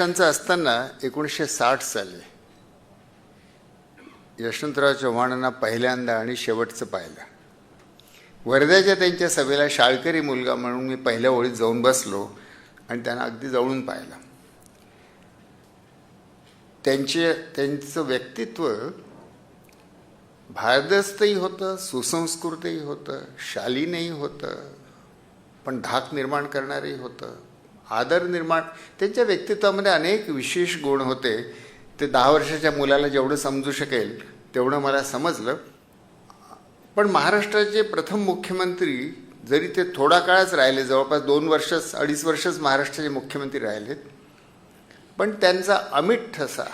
वर्षांचा असताना एकोणीसशे साठ साली यशवंतराव चव्हाणांना पहिल्यांदा आणि शेवटचं पाहिलं. वर्ध्याच्या त्यांच्या सभेला शाळकरी मुलगा म्हणून मी पहिल्या ओळीत जाऊन बसलो आणि त्यांना अगदी जवळून पाहिलं. त्यांचे त्यांचं व्यक्तित्व भारदस्तही होतं सुसंस्कृतही होतं शालीनही होतं पण धाक निर्माण करणारही होतं. आदर निर्माण. त्यांच्या व्यक्तित्वामध्ये अनेक विशेष गुण होते. ते दहा वर्षाच्या मुलाला जेवढं समजू शकेल तेवढं मला समजलं. पण महाराष्ट्राचे प्रथम मुख्यमंत्री जरी ते थोडा काळच राहिले जवळपास दोन वर्षच अडीच वर्षच महाराष्ट्राचे मुख्यमंत्री राहिलेत पण त्यांचा अमिट ठसा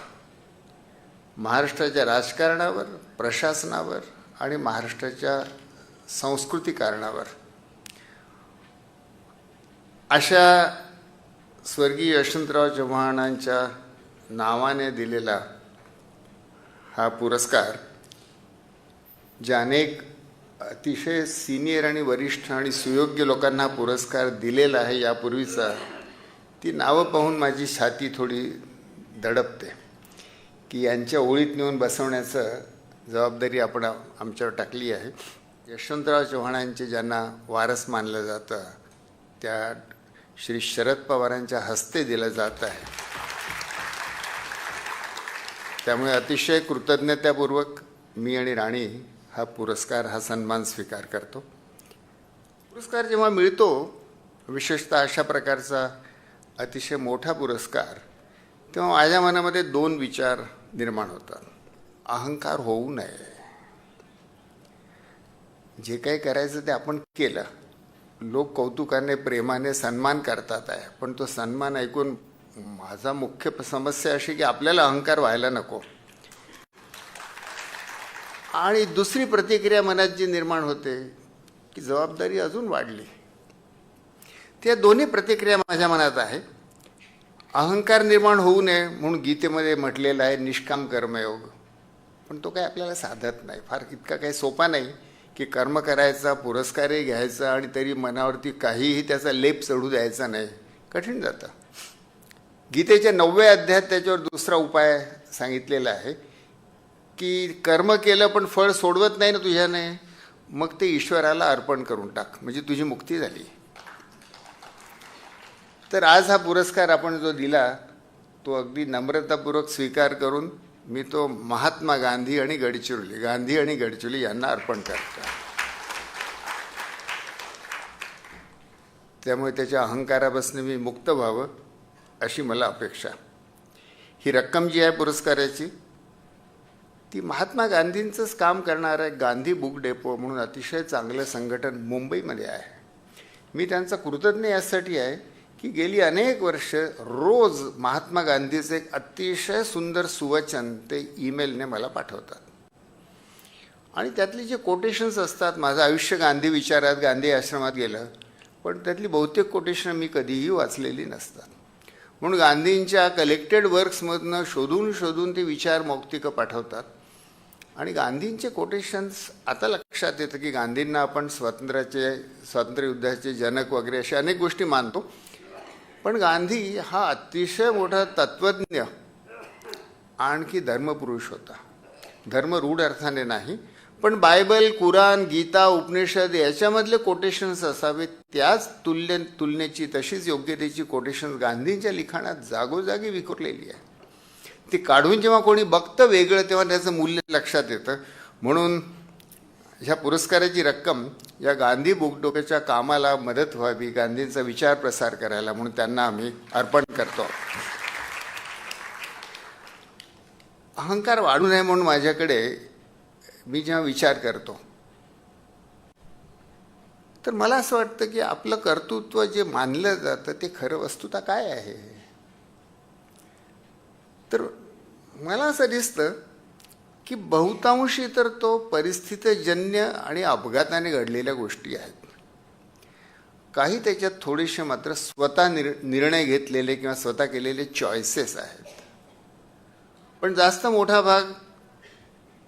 महाराष्ट्राच्या राजकारणावर प्रशासनावर आणि महाराष्ट्राच्या संस्कृतिकारणावर अशा स्वर्गीय यशवंतराव चव्हाणांच्या नावाने दिलेला हा पुरस्कार जे अनेक अतिशय सिनियर आणि वरिष्ठ आणि सुयोग्य लोकांना पुरस्कार दिलेला आहे यापूर्वीचा ती नावं पाहून माझी छाती थोडी दडपते. की यांच्या ओळीत नेऊन बसवण्याचं जबाबदारी आपण आमच्यावर टाकली आहे. यशवंतराव चव्हाणांचे ज्यांना वारस मानलं जातं त्या श्री शरद पवारांच्या हस्ते दिलं जात आहे. त्यामुळे अतिशय कृतज्ञतापूर्वक मी आणि राणी हा पुरस्कार हा सन्मान स्वीकार करतो. पुरस्कार जेव्हा मिळतो विशेषतः अशा प्रकारचा अतिशय मोठा पुरस्कार तेव्हा माझ्या मनामध्ये दोन विचार निर्माण होतात. अहंकार होऊ नये. जे काही करायचं ते आपण केलं लोक कौतुकाने प्रेमाने सन्मान करतात आहे. पण तो सन्मान ऐकून माझा मुख्य समस्या अशी की आपल्याला अहंकार व्हायला नको. आणि दुसरी प्रतिक्रिया मनात जी निर्माण होते की जबाबदारी अजून वाढली. त्या दोन्ही प्रतिक्रिया माझ्या मनात आहे. अहंकार निर्माण होऊ नये म्हणून गीतेमध्ये म्हटलेलं आहे निष्काम कर्मयोग. पण तो काय आपल्याला साधत नाही. फार इतका काही सोपा नाही. की कर्म करायचा पुरस्कारही घ्यायचा आणि तरी मनावरती काहीही त्याचा लेप चढू द्यायचा नाही. कठीण जातं. गीतेच्या नवव्या अध्यायात त्याच्यावर दुसरा उपाय सांगितलेला आहे की कर्म केलं पण फळ सोडवत नाही ना तुझ्याने मग ते ईश्वराला अर्पण करून टाक. म्हणजे तुझी मुक्ती झाली. तर आज हा पुरस्कार आपण जो दिला तो अगदी नम्रतापूर्वक स्वीकार करून मी तो महात्मा गांधी आणि गडचिरोली गांधी आणि गडचिरोली यांना अर्पण करतो. त्यामुळे त्याच्या अहंकारापासून मी मुक्त व्हावं अशी मला अपेक्षा. ही रक्कम जी आहे पुरस्काराची ती महात्मा गांधींचंच काम करणारं आहे. गांधी बुक डेपो म्हणून अतिशय चांगलं संघटन मुंबईमध्ये आहे. मी त्यांचा कृतज्ञ यासाठी आहे. की गेली अनेक वर्ष रोज महात्मा गांधीचं एक अतिशय सुंदर सुवचन ते ईमेलने मला पाठवतात. आणि त्यातली जे कोटेशन्स असतात माझं आयुष्य गांधी विचारात गांधी आश्रमात गेलं पण त्यातली बहुतेक कोटेशनं मी कधीही वाचलेली नसतात. म्हणून गांधींच्या कलेक्टेड वर्क्समधनं शोधून शोधून ते विचार मौक्तिकं पाठवतात. आणि गांधींचे कोटेशन्स आता लक्षात येतं की गांधींना आपण स्वातंत्र्याचे स्वातंत्र्ययुद्धाचे जनक वगैरे अशा अनेक गोष्टी मानतो. पण गांधी हा अतिशय मोठा तत्त्वज्ञ आणखी धर्मपुरुष होता. धर्म रूढ अर्थाने नाही पण बायबल कुराण गीता उपनिषद याच्यामधले कोटेशन्स असावेत. त्याच तुल्य तुलनेची तशीच योग्यतेची कोटेशन्स गांधींच्या लिखाणात जागोजागी विखुरलेली आहे ती काढून जेव्हा कोणी बघतं वेगळं तेव्हा त्याचं मूल्य लक्षात येतं. म्हणून ह्या पुरस्काराची रक्कम या गांधी बुकडोक्याच्या कामाला मदत व्हावी गांधींचा विचार प्रसार करायला म्हणून त्यांना आम्ही अर्पण करतो. अहंकार वाढू नये म्हणून माझ्याकडे मी जेव्हा विचार करतो तर मला असं वाटतं की आपलं कर्तृत्व जे मानलं जातं ते खरं वस्तुता काय आहे? तर मला असं दिसतं की बहुतांशी तर तो परिस्थितीजन्य आणि अपघाताने घडलेल्या गोष्टी आहेत. काही त्याच्यात थोडेसे मात्र स्वतः निर निर्णय घेतलेले किंवा स्वतः केलेले चॉईसेस आहेत. पण जास्त मोठा भाग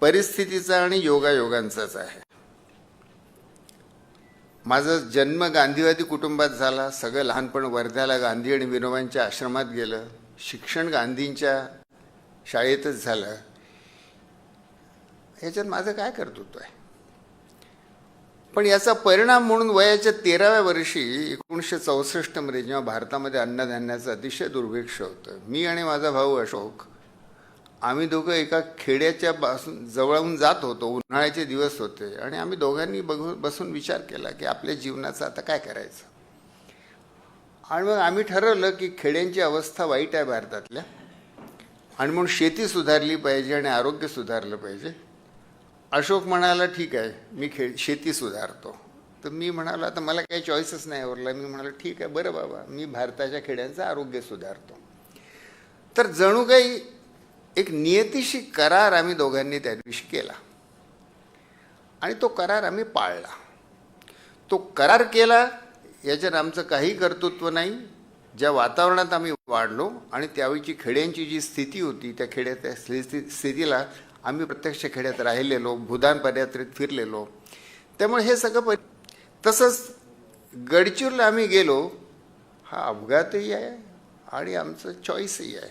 परिस्थितीचा आणि योगायोगांचाच आहे. माझा जन्म गांधीवादी कुटुंबात झाला सगळं लहानपण वर्ध्याला गांधी आणि विनोबांच्या आश्रमात गेलं शिक्षण गांधींच्या शाळेतच झालं. ह्याच्यात माझं काय कर्तृत्व आहे पण याचा परिणाम म्हणून वयाच्या तेराव्या वर्षी एकोणीसशे चौसष्टमध्ये जेव्हा भारतामध्ये अन्नधान्याचं अतिशय दुर्भिक्ष होतं मी आणि माझा भाऊ अशोक आम्ही दोघं एका खेड्याच्या पासून जवळून जात होतो उन्हाळ्याचे दिवस होते आणि आम्ही दोघांनी बघून बसून विचार केला की आपल्या जीवनाचं आता काय करायचं? आणि मग आम्ही ठरवलं की खेड्यांची अवस्था वाईट आहे भारतातल्या आणि म्हणून शेती सुधारली पाहिजे आणि आरोग्य सुधारलं पाहिजे. अशोक म्हणाला ठीक आहे मी खे शेती सुधारतो. तर मी म्हणालो आता मला काही चॉईसच नाही उरला मी म्हणालो ठीक आहे बरं बाबा मी भारताच्या खेड्यांचं आरोग्य सुधारतो. तर जणू काही एक नियतीशी करार आम्ही दोघांनी त्या दिवशी केला. आणि तो करार आम्ही पाळला. तो करार केला याच्यात आमचं काही कर्तृत्व नाही. ज्या वातावरणात आम्ही वाढलो आणि त्यावेळीची खेड्यांची जी स्थिती होती त्या खेड्याच्या स्थिती स्थितीला आम्ही प्रत्यक्ष खेड्यात राहिलेलो भूदान पदयात्रेत फिरलेलो. त्यामुळे हे सगळं प तसंच गडचिरोलीला आम्ही गेलो हा अपघातही आहे आणि आमचं चॉईसही आहे.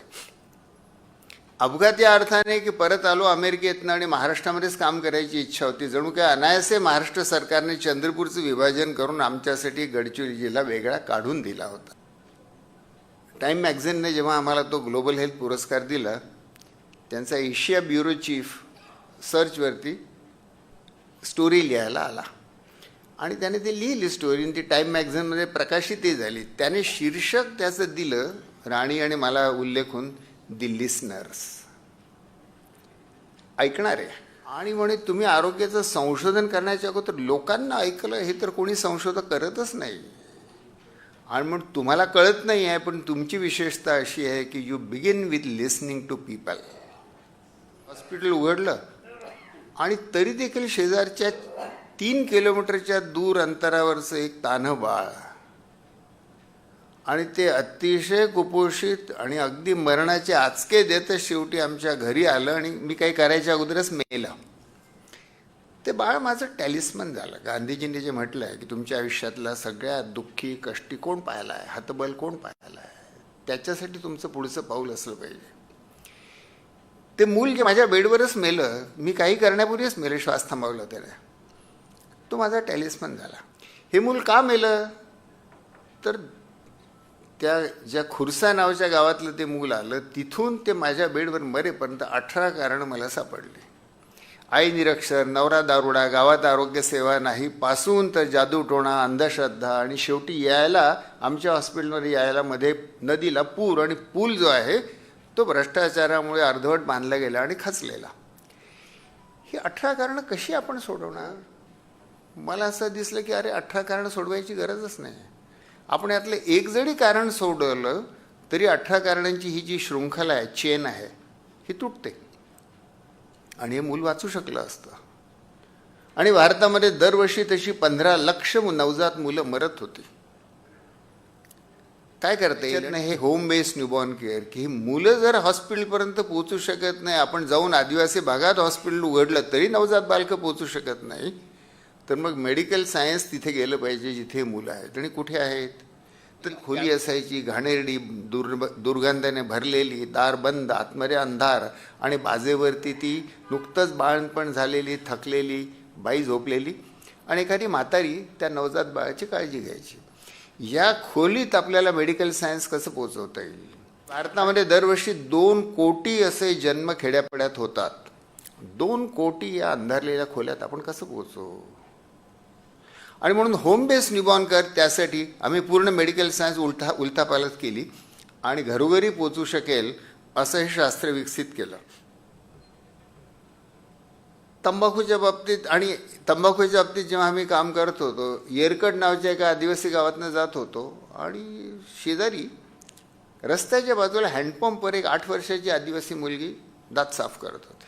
अपघात या अर्थाने की परत आलो अमेरिकेतनं आणि महाराष्ट्रामध्येच काम करायची इच्छा होती. जणू काय अनायासे महाराष्ट्र सरकारने चंद्रपूरचं विभाजन करून आमच्यासाठी गडचिरोली जिल्हा वेगळा काढून दिला होता. टाईम मॅगझिनने जेव्हा आम्हाला तो ग्लोबल हेल्थ पुरस्कार दिला त्यांचा एशिया ब्युरो चीफ सर्चवरती स्टोरी लिहायला आला. आणि त्याने ती लिहिली स्टोरी आणि ती टाईम मॅगझिनमध्ये प्रकाशितही झाली. त्याने शीर्षक त्याचं दिलं राणी आणि मला उल्लेखून दिल्लीस नर्स आहे आणि म्हणे तुम्ही आरोग्याचं संशोधन करण्याच्या अगोदर लोकांना ऐकलं हे तर कोणी संशोधन करतच नाही. आणि मग तुम्हाला कळत नाही आहे पण तुमची विशेषता अशी आहे की you begin with listening to people hospital उघडलं आणि तरी देखील शेजारच्या तीन किलोमीटरच्या दूर अंतरावरचं एक तान्हं बाळ. आणि ते अतिशय कुपोषित आणि अगदी मरणाचे आचके देतच शेवटी आमच्या घरी आलं आणि मी काही करायच्या अगोदरच मेलं. ते बाळ माझं टॅलिस्मन झालं. गांधीजींनी जे म्हटलं आहे की तुमच्या आयुष्यातला सगळ्यात दुःखी कष्टी कोण पाहिला आहे हातबल कोण पाहिला आहे त्याच्यासाठी तुमचं पुढचं पाऊल असलं पाहिजे. ते मूल जे माझ्या बेडवरच मेलं. मी काही करण्यापूर्वीच मेलं. श्वास थांबवलं त्याने. तो माझा टॅलिस्मन झाला. हे मूल का मेलं? तर त्या ज्या खुर्सा नावाच्या गावातलं ते मूल आलं तिथून ते माझ्या बेडवर मरेपर्यंत अठरा कारण मला सापडली. आई निरक्षर नवरा दारुडा गावात आरोग्य सेवा नाही पासून तर जादूटोणा अंधश्रद्धा आणि शेवटी यायला आमच्या हॉस्पिटलमध्ये यायला मध्ये नदीला पूर आणि पूल जो आहे तो भ्रष्टाचारामुळे अर्धवट बांधला गेला आणि खचलेला. ही अठरा कारणं कशी आपण सोडवणार? मला असं दिसलं की अरे अठरा कारणं सोडवायची गरजच नाही. आपण यातलं एक जरी कारण सोडवलं तरी अठरा कारणांची ही जी शृंखला आहे चेन आहे ही तुटते. आणि हे मूल वाचू शकलं असतं. आणि भारतामध्ये दरवर्षी तशी पंधरा लक्ष नवजात मुलं मरत होती. काय करता येईल? हे होम बेस्ड न्यूबॉर्न केअर की ही मुलं जर हॉस्पिटलपर्यंत पोहोचू शकत नाही आपण जाऊन आदिवासी भागात हॉस्पिटल उघडलं तरी नवजात बालकं पोहोचू शकत नाही. तर मग मेडिकल सायन्स तिथे गेलं पाहिजे जिथे मुलं आहेत. आणि कुठे आहेत? तर खोली असायची घाणेरडी दुर् दुर्गंधाने भरलेली दार बंद आतमध्ये अंधार आणि बाजेवरती ती नुकतंच बाळणपण झालेली थकलेली बाई झोपलेली. आणि एखादी म्हातारी त्या नवजात बाळाची काळजी घ्यायची. या खोलीत आपल्याला मेडिकल सायन्स कसं पोचवता येईल? भारतामध्ये दरवर्षी दोन कोटी असे जन्म खेड्यापाड्यात होतात. दोन कोटी या अंधारलेल्या खोल्यात आपण कसं पोचवू आणि म्हणून होम बेस निबॉन कर त्यासाठी आम्ही पूर्ण मेडिकल सायन्स उलटा उलथापालथ केली आणि घरोघरी पोचू शकेल असं हे शास्त्र विकसित केलं. तंबाखूच्या बाबतीत आणि तंबाखूच्या बाबतीत जेव्हा आम्ही काम करत होतो येरकड नावच्या एका आदिवासी गावातनं जात होतो आणि शेजारी रस्त्याच्या बाजूला हँडपंपवर एक आठ वर्षाची आदिवासी मुलगी दात साफ करत होते.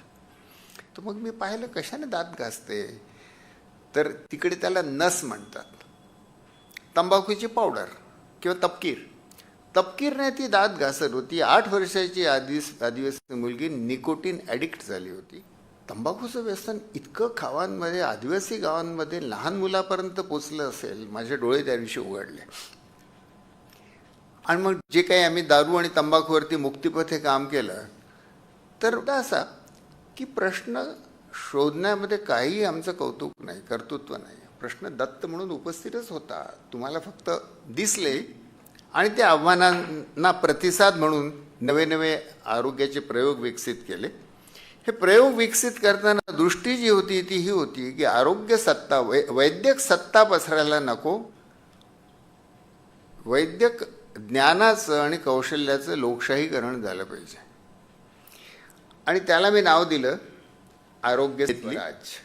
तर मग मी पाहिलं कशाने दात घासते? तर तिकडे त्याला नस म्हणतात. तंबाखूची पावडर किंवा तपकीर. तपकीरने ती दात घासत होती. आठ वर्षाची आदिस आदिवासी मुलगी निकोटीन ॲडिक्ट झाली होती. तंबाखूचं व्यसन इतकं गावांमध्ये आदिवासी गावांमध्ये लहान मुलापर्यंत पोचलं असेल माझे डोळे त्या दिवशी उघडले. आणि मग जे काही आम्ही दारू आणि तंबाखूवरती मुक्तिपथ हे काम केलं तर असा की प्रश्न शोधण्यामध्ये काही आमचं कौतुक नाही कर्तृत्व नाही. प्रश्न दत्त म्हणून उपस्थितच होता. तुम्हाला फक्त दिसले आणि त्या आव्हानांना प्रतिसाद म्हणून नवे नवे आरोग्याचे प्रयोग विकसित केले. हे प्रयोग विकसित करताना दृष्टी जी होती ती ही होती की आरोग्य सत्ता वै वैद्यक सत्ता पसरायला नको. वैद्यक ज्ञानाचं आणि कौशल्याचं लोकशाहीकरण झालं पाहिजे. आणि त्याला मी नाव दिलं आरोग्य स्वराज.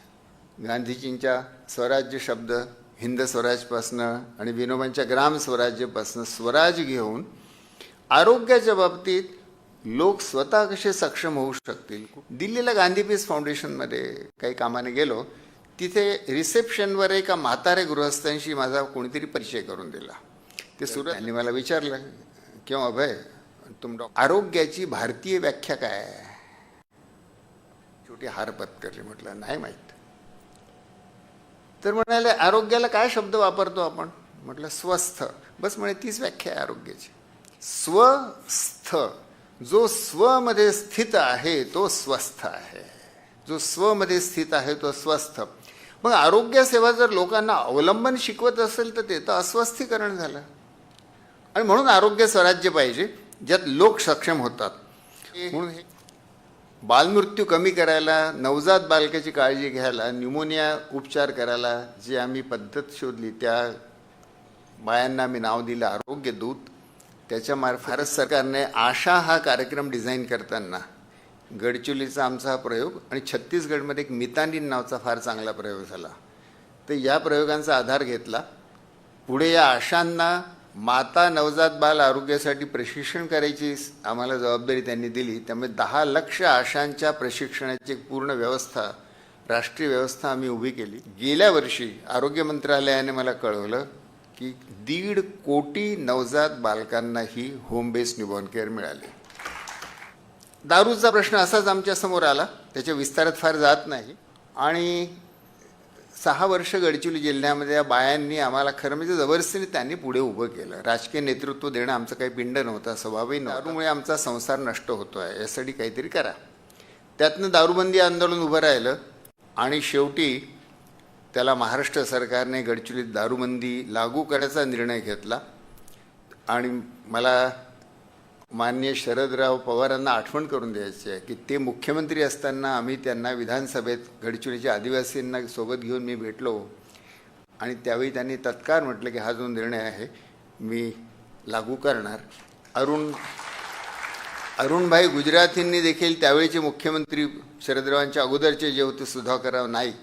गांधीजींच्या स्वराज्य शब्द हिंद स्वराजपासनं आणि विनोबांच्या ग्राम स्वराज्यपासनं स्वराज घेऊन आरोग्याच्या बाबतीत लोक स्वतः कसे सक्षम होऊ शकतील? दिल्लीला गांधी पीस फाउंडेशनमध्ये काही कामाने गेलो तिथे रिसेप्शनवर एका म्हातारे गृहस्थांशी माझा कोणीतरी परिचय करून दिला. ते सुरत त्यांनी मला विचारलं किंवा अभय? तुम डॉ आरोग्याची भारतीय व्याख्या काय आहे? छोटी हार पत्करली म्हटलं नाही माहीत. तर म्हणाले आरोग्याला काय शब्द वापरतो आपण? म्हटलं स्वस्थ. बस म्हणे तीच व्याख्या आहे आरोग्याची. स्वस्थ. जो स्वमध्ये स्थित आहे तो स्वस्थ आहे. जो स्वमध्ये स्थित आहे तो स्वस्थ. मग आरोग्यसेवा जर लोकांना अवलंबन शिकवत असेल तर ते तर अस्वस्थीकरण झालं. आणि म्हणून आरोग्य स्वराज्य पाहिजे ज्यात लोक सक्षम होतात. म्हणून हे बालमृत्यू कमी करायला नवजात बालकाची काळजी घ्यायला न्यूमोनिया उपचार करायला जी आम्ही पद्धत शोधली त्या बायांना आम्ही नाव दिलं आरोग्य दूत. त्याच्यामार्फत भारत सरकारने आशा हा कार्यक्रम डिझाईन करताना गडचिरोलीचा आमचा हा प्रयोग आणि छत्तीसगडमध्ये एक मितानीन नावचा फार चांगला प्रयोग झाला. तर या प्रयोगांचा आधार घेतला. पुढे या आशांना माता नवजात बाल आरोग्यासाठी प्रशिक्षण करायची आम्हाला जबाबदारी त्यांनी दिली. त्यामुळे दहा लक्ष आशांच्या प्रशिक्षणाची पूर्ण व्यवस्था राष्ट्रीय व्यवस्था आम्ही उभी केली. गेल्या वर्षी आरोग्य मंत्रालयाने मला कळवलं की दीड कोटी नवजात बालकांना ही होम बेस्ड न्यूबॉर्न केअर मिळाली. दारूचा प्रश्न असाच आमच्यासमोर आला त्याच्या विस्तारात फार जात नाही. आणि सहा वर्ष गडचिरोली जिल्ह्यामध्ये या बायांनी आम्हाला खरं म्हणजे जबरदस्तीने त्यांनी पुढे उभं केलं. राजकीय नेतृत्व देणं आमचं काही पिंड नव्हता स्वभावही नव्हता. दारूमुळे आमचा संसार नष्ट होतो आहे यासाठी काहीतरी करा. त्यातनं दारूबंदी आंदोलन उभं राहिलं आणि शेवटी त्याला महाराष्ट्र सरकारने गडचिरोलीत दारूबंदी लागू करायचा निर्णय घेतला. आणि मला मान्य शरदराव पवारांना आठवण करून द्यायची आहे की ते मुख्यमंत्री असताना आम्ही त्यांना विधानसभेत गडचिरोलीच्या आदिवासींना सोबत घेऊन मी भेटलो. आणि त्यावेळी त्यांनी तत्काळ म्हटलं की हा जो निर्णय आहे मी लागू करणार. अरुण अरुणभाई गुजरातींनी देखील त्यावेळीचे मुख्यमंत्री शरदरावांच्या अगोदरचे जे होते सुधाकरराव नाईक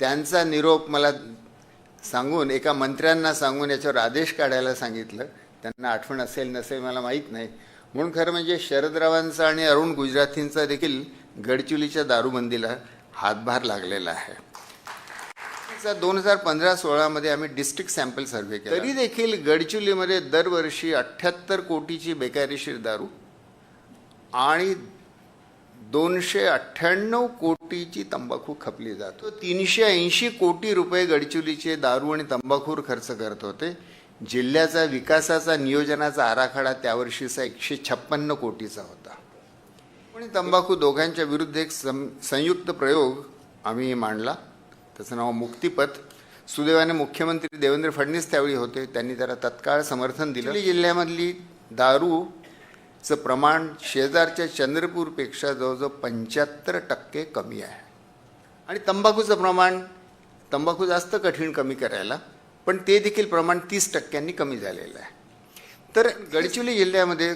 त्यांचा निरोप मला सांगून एका मंत्र्यांना सांगून याच्यावर आदेश काढायला सांगितलं. त्यांना आठवण असेल नसेल मला माहीत नाही. म्हणून खरं म्हणजे शरदरावांचा आणि अरुण गुजरातींचा देखील गडचिलीच्या दारूबंदीला हातभार लागलेला आहे. दोन हजार पंधरा सोळामध्ये आम्ही डिस्ट्रिक्ट सॅम्पल सर्व्हे केला. तरी देखील गडचिलीमध्ये दरवर्षी अठ्ठ्याहत्तर कोटीची बेकायदेशीर दारू आणि दोनशे अठ्ठ्याण्णव कोटीची तंबाखू खपली जातो तीनशे ऐंशी कोटी रुपये गडचिरोलीचे दारू आणि तंबाखूर खर्च करत होते. जिल्ह्याचा विकासाचा नियोजनाचा आराखडा त्यावर्षीचा एकशे छप्पन्न कोटीचा होता. आणि तंबाखू दोघांच्या विरुद्ध एक सं संयुक्त प्रयोग आम्ही मांडला. त्याचं नाव मुक्तिपथ. सुदैवाने मुख्यमंत्री देवेंद्र फडणवीस त्यावेळी होते. त्यांनी त्याला तत्काळ समर्थन दिलं. जिल्ह्यामधली दारू चं प्रमाण शेजारच्या चंद्रपूरपेक्षा जवळजवळ पंच्याहत्तर टक्के कमी आहे. आणि तंबाखूचं प्रमाण तंबाखू जास्त कठीण कमी करायला पण ते देखील प्रमाण तीस टक्क्यांनी कमी झालेलं आहे. तर गडचिरोली जिल्ह्यामध्ये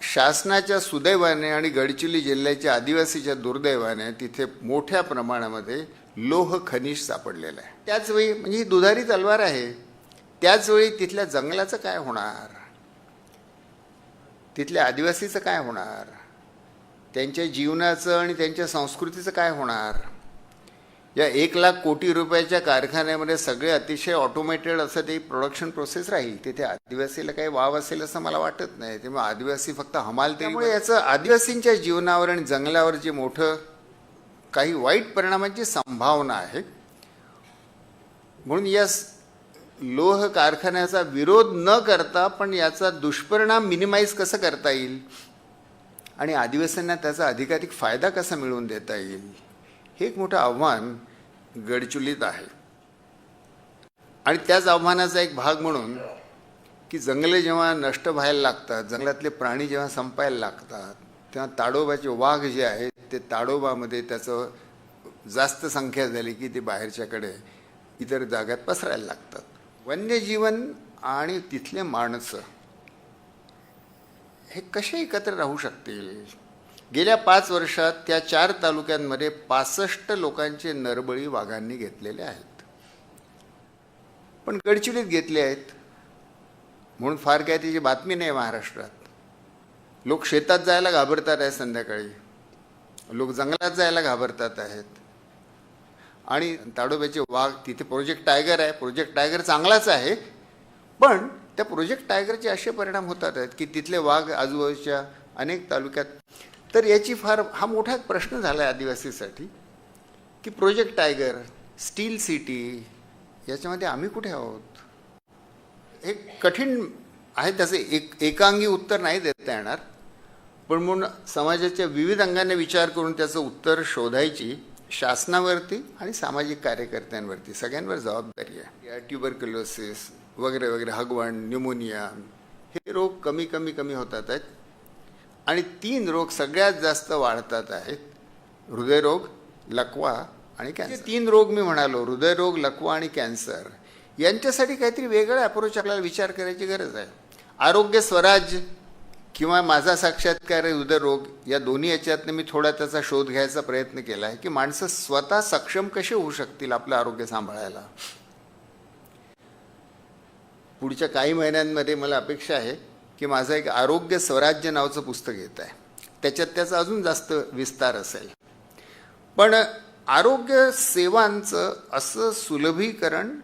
शासनाच्या सुदैवाने आणि गडचिरोली जिल्ह्याच्या आदिवासीच्या दुर्दैवाने तिथे मोठ्या प्रमाणामध्ये लोह खनिज सापडलेलं आहे. त्याचवेळी म्हणजे ही दुधारी तलवार आहे त्याचवेळी तिथल्या जंगलाचं काय होणार? तिथल्या आदिवासीचं काय होणार? त्यांच्या जीवनाचं आणि त्यांच्या संस्कृतीचं काय होणार? या एक लाख कोटी रुपयाच्या कारखान्यामध्ये सगळे अतिशय ऑटोमेटेड असं ते प्रोडक्शन प्रोसेस राहील. तिथे आदिवासीला काही वाव असेल असं मला वाटत नाही. त्यामुळे आदिवासी फक्त हमाल त्यामुळे याचं आदिवासींच्या जीवनावर आणि जंगलावर जे मोठं काही वाईट परिणामांची संभावना आहे म्हणून या लोह कारखान्याचा विरोध न करता पण याचा दुष्परिणाम मिनिमाइज कसं करता येईल? आणि आदिवासींना त्याचा अधिकाधिक फायदा कसा मिळवून देता येईल? हे एक मोठं आव्हान गडचुलीत आहे. आणि त्याच आव्हानाचा एक भाग म्हणून की जंगले जेव्हा नष्ट व्हायला लागतात जंगलातले प्राणी जेव्हा संपायला लागतात तेव्हा ताडोबाचे वाघ जे आहेत ते ताडोबामध्ये त्याचं जास्त संख्या झाली की ते बाहेरच्याकडे इतर जाग्यात पसरायला लागतात. वन्यजीवन आणि तिथले माणसं हे कसे एकत्र राहू शकतील? गेल्या पाच वर्षात त्या चार तालुक्यांमध्ये पासष्ट लोकांचे नरबळी वाघांनी घेतलेले आहेत. पण गडचिलीत घेतले आहेत. म्हणून फार काय त्याची बातमी नाही महाराष्ट्रात. लोक शेतात जायला घाबरतात आहे संध्याकाळी. लोक जंगलात जायला घाबरतात आहेत. आणि ताडोब्याचे वाघ तिथे प्रोजेक्ट टायगर आहे. प्रोजेक्ट टायगर चांगलाच आहे. पण त्या प्रोजेक्ट टायगरचे असे परिणाम होतात आहेत की तिथले वाघ आजूबाजूच्या अनेक तालुक्यात तर याची फार हा मोठा एक प्रश्न झाला आहे आदिवासीसाठी की प्रोजेक्ट टायगर स्टील सिटी याच्यामध्ये आम्ही कुठे आहोत? हे कठीण आहे त्याचे एक एकांगी उत्तर नाही देता येणार. पण म्हणून समाजाच्या विविध अंगाने विचार करून त्याचं उत्तर शोधायची शासनावरती आणि सामाजिक कार्यकर्त्यांवरती. सगळ्यांवर जबाबदारी आहे. या ट्युबरक्युलोसिस वगैरे वगैरे हगवण न्युमोनिया हे रोग कमी कमी कमी होतात आहेत. आणि तीन रोग सगळ्यात जास्त वाढतात आहेत. हृदयरोग लकवा आणि कॅन्सर. तीन रोग मी म्हणालो हृदयरोग लकवा आणि कॅन्सर यांच्यासाठी काहीतरी वेगळा अप्रोच आपल्याला विचार करायची गरज आहे. आरोग्य स्वराज्य किंवा माझा साक्षात्कार हृदयरोग या दोन्ही याच्यातनं मी थोडा त्याचा शोध घ्यायचा प्रयत्न केला आहे की माणसं स्वतः सक्षम कसे होऊ शकतील आपलं आरोग्य सांभाळायला? पुढच्या काही महिन्यांमध्ये मला अपेक्षा आहे की माझं एक आरोग्य स्वराज्य नावाचं पुस्तक येत आहे. त्याच्यात त्याचा अजून जास्त विस्तार असेल. पण आरोग्य सेवांचं असं सुलभीकरण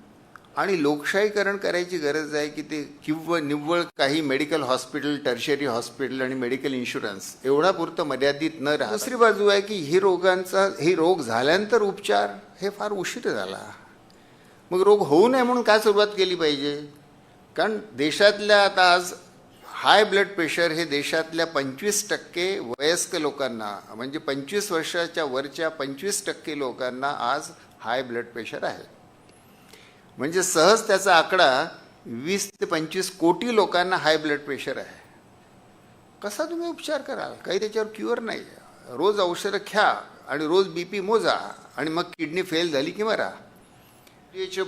आणि लोकशाहीकरण करायची गरज आहे की ते किंवा निव्वळ काही मेडिकल हॉस्पिटल टर्शरी हॉस्पिटल आणि मेडिकल इन्शुरन्स एवढा पुरतं मर्यादित न राहा दुसरी बाजू आहे की ही रोगांचा हे रोग झाल्यानंतर उपचार हे फार उशीर झाला. मग रोग होऊ नये म्हणून काय सुरुवात केली पाहिजे? कारण देशातल्या आता आज हाय ब्लड प्रेशर हे देशातल्या पंचवीस टक्के वयस्क लोकांना म्हणजे पंचवीस वर्षाच्या वरच्या पंचवीस टक्के लोकांना आज हाय ब्लड प्रेशर आहे. म्हणजे सहज त्याचा आकडा वीस ते पंचवीस कोटी लोकांना हाय ब्लड प्रेशर आहे. कसा तुम्ही उपचार कराल? काही त्याच्यावर क्युअर नाही. रोज औषधं घ्या आणि रोज बी पी मोजा आणि मग किडनी फेल झाली की मरा.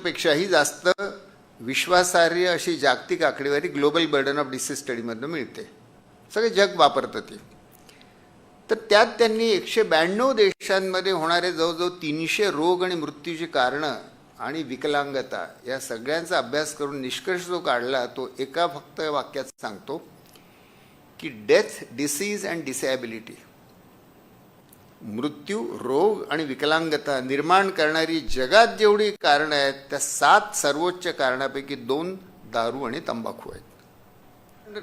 पेक्षाही जास्त विश्वासार्ह अशी जागतिक आकडेवारी ग्लोबल बर्डन ऑफ डिसीज स्टडीमधनं मिळते. सगळे जग वापरतं ती. तर त्यात त्यांनी एकशे ब्याण्णव देशांमध्ये होणारे जवळजवळ तीनशे रोग आणि मृत्यूची कारणं आणि विकलांगता या सगळ्यांचा अभ्यास करून निष्कर्ष जो काढला तो एका फक्त वाक्यात सांगतो की डेथ डिसीज अँड डिसॅबिलिटी मृत्यू रोग आणि विकलांगता निर्माण करणारी जगात जेवढी कारणं आहेत त्या सात सर्वोच्च कारणापैकी दोन दारू आणि तंबाखू आहेत.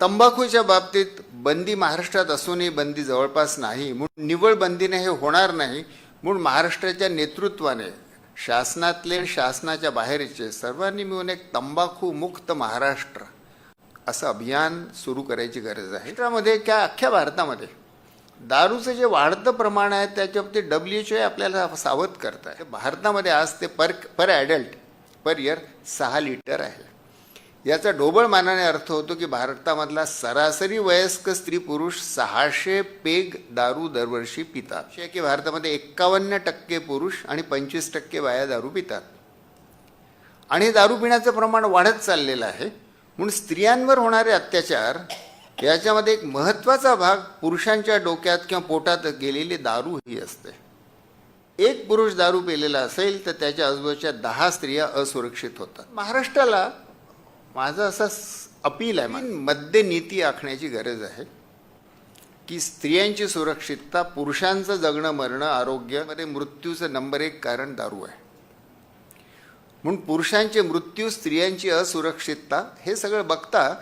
तंबाखूच्या बाबतीत बंदी महाराष्ट्रात असूनही बंदी जवळपास नाही. म्हणून निवळ बंदीने हे होणार नाही. म्हणून महाराष्ट्राच्या नेतृत्वाने शासनातले शासनाच्या बाहेरचे सर्वांनी मिळून एक तंबाखू मुक्त महाराष्ट्र असं अभियान सुरू करायची गरज आहे. त्यामध्ये क्या अख्ख्या भारतामध्ये दारूचं जे वाढतं प्रमाण आहे त्याच्याबाबतीत डब्ल्यू एच आपल्याला सावध करत आहे. भारतामध्ये आज ते per per adult per year सहा लिटर आहे. याचा ढोबळ मानाने अर्थ होतो की भारतामधला सरासरी वयस्क स्त्री पुरुष सहाशे पेग दारू दरवर्षी पितात. की भारतामध्ये एक्कावन्न टक्के पुरुष आणि पंचवीस टक्के बाया दारू पितात. आणि दारू पिण्याचं प्रमाण वाढत चाललेलं आहे. म्हणून स्त्रियांवर होणारे अत्याचार याच्यामध्ये एक महत्त्वाचा भाग पुरुषांच्या डोक्यात किंवा पोटात गेलेली दारू ही असते. एक पुरुष दारू पिलेला असेल तर त्याच्या आजूबाजूच्या दहा स्त्रिया असुरक्षित होतात. महाराष्ट्राला माझं असं अपील आहे. मध्य नीती आखण्याची गरज आहे की स्त्रियांची सुरक्षितता पुरुषांचं जगणं मरणं आरोग्यामध्ये मृत्यूचं नंबर एक कारण दारू आहे. म्हणून पुरुषांचे मृत्यू स्त्रियांची असुरक्षितता हे सगळं बघता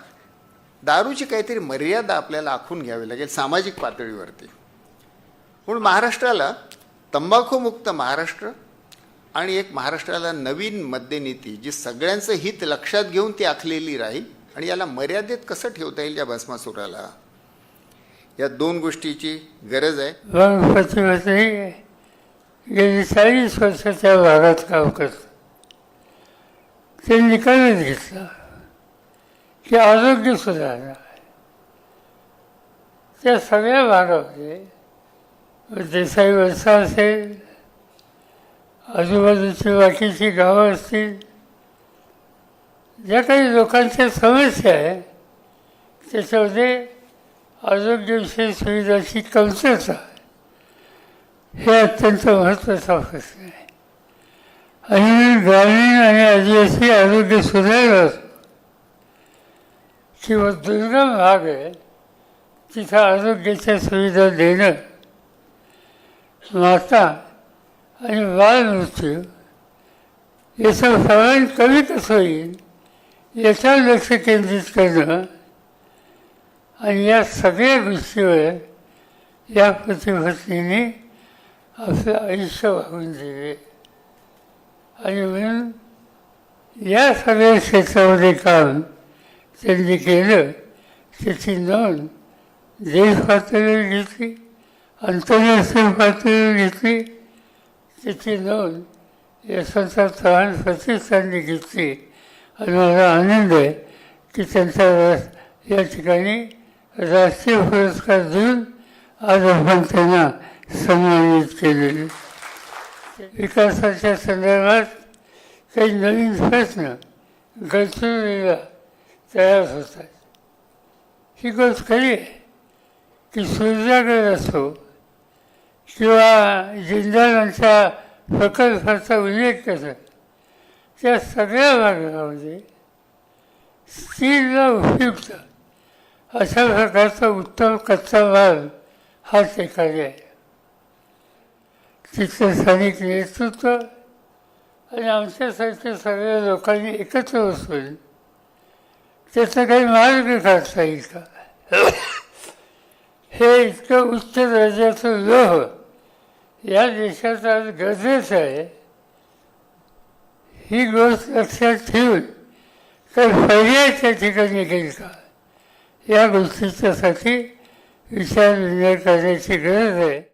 दारूची काहीतरी मर्यादा आपल्याला आखून घ्यावी लागेल सामाजिक पातळीवरती. म्हणून महाराष्ट्राला तंबाखूमुक्त महाराष्ट्र आणि एक महाराष्ट्राला नवीन मद्यनीती जी सगळ्यांचं हित लक्षात घेऊन ती आखलेली राहील आणि याला मर्यादेत कसं ठेवता येईल या भस्मासुराला? या दोन गोष्टीची गरज आहे. मग गेली चाळीस वर्षाच्या भागात काम करत. ते निकालच घेतला की आरोग्य सुधारणार त्या सगळ्या भागामध्ये देसाई वरसा असेल आजूबाजूची बाकीची गावं असतील. ज्या काही लोकांच्या समस्या आहे त्याच्यामध्ये आरोग्यविषयी सुविधाची कमतरता हे अत्यंत महत्त्वाचा प्रश्न आहे. आणि ग्रामीण आणि आदिवासी आरोग्य सुधारलं किंवा दुर्गम भाग आहे तिथं आरोग्याच्या सुविधा देणं. माता आणि बालनृत्य याचा याचं कमी कसं होईल याच्यावर लक्ष केंद्रित करणं आणि या सगळ्या गोष्टीवर या प्रतिभूतीने आपलं आयुष्य वाहून दिले आणि म्हणून या सगळ्या क्षेत्रामध्ये काम त्यांनी केलं त्याची नोंद देश पातळीवर घेतली आंतरराष्ट्रीय पातळीवर घेतली त्याची नोंद यशवंतराव चव्हाण प्रतिष्ठानने घेतली. आणि मला आनंद आहे की त्यांचा रस या ठिकाणी राष्ट्रीय पुरस्कार देऊन आज आपण त्यांना सन्मानित केलेले. विकासाच्या संदर्भात काही नवीन प्रश्न गडचिरोलीला तयार होतात. ही गोष्ट खरी आहे की सूर्याकडे असो किंवा जिंदालांच्या प्रकल्पाचा उल्लेख करत त्या सगळ्या भागामध्ये स्त्रीला उपयुक्त अशा प्रकारचा उत्तम कच्चा माल हा ठिकाणी आहे. तिथलं स्थानिक नेतृत्व आणि आमच्यासारख्या सगळ्या लोकांनी एकत्र बसून त्याचा काही मार्ग काढता येईल का? हे इतकं उच्च दर्जाचं लोह या देशात आज गरजेचं आहे. ही गोष्ट लक्षात ठेवून काही पर्याय त्या ठिकाणी निघेल का? या गोष्टीच्यासाठी विचार निर्णय करण्याची गरज आहे.